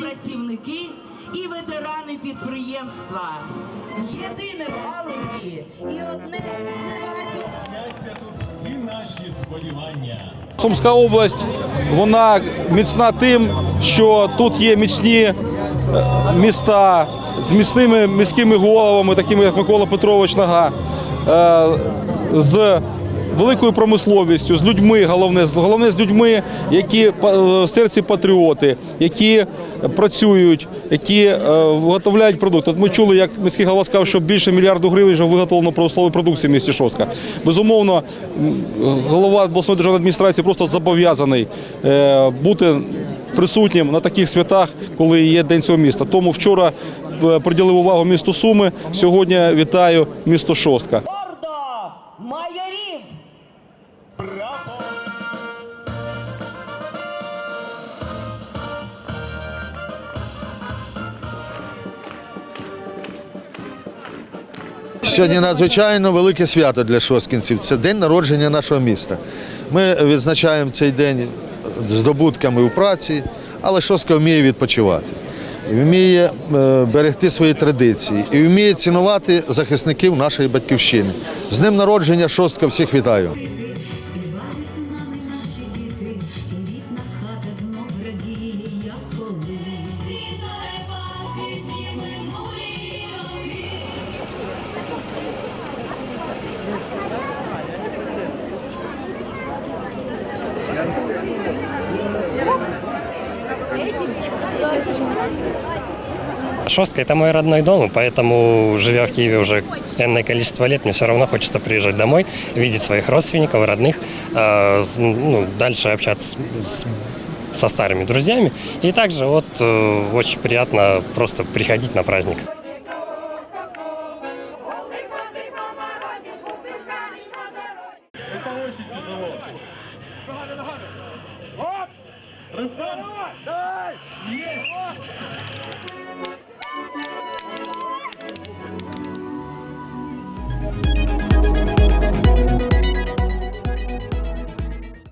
працівники і ветерани підприємства. Єдине в галузі і одне з Сняться тут всі наші сподівання. Сумська область вона міцна тим, що тут є міцні е, міста з міцними міськими головами, такими як Микола Петрович Нага, е, з великою промисловістю, з людьми, головне, головне з людьми, які е, в серці патріоти, які працюють, які е, виготовляють продукти. От ми чули, як міський голова сказав, що більше мільярду гривень вже виготовлено промислової продукції в місті Шостка. Безумовно, голова обласної державної адміністрації просто зобов'язаний е, бути присутнім на таких святах, коли є день цього міста. Тому вчора приділив увагу місту Суми. Сьогодні вітаю місто Шостка. Сьогодні надзвичайно велике свято для шосткінців. Це день народження нашого міста. Ми відзначаємо цей день здобутками у праці, але шостка вміє відпочивати, вміє е, берегти свої традиції і вміє цінувати захисників нашої батьківщини. З днем народження шостка всіх вітаю. Співають. Шостка – это мой родной дом, и поэтому, живя в Киеве уже энное количество лет, мне все равно хочется приезжать домой, видеть своих родственников, родных, э, с- ну, дальше общаться с- с- со старыми друзьями. И также вот э, очень приятно просто приходить на праздник. Давай! Давай! Есть!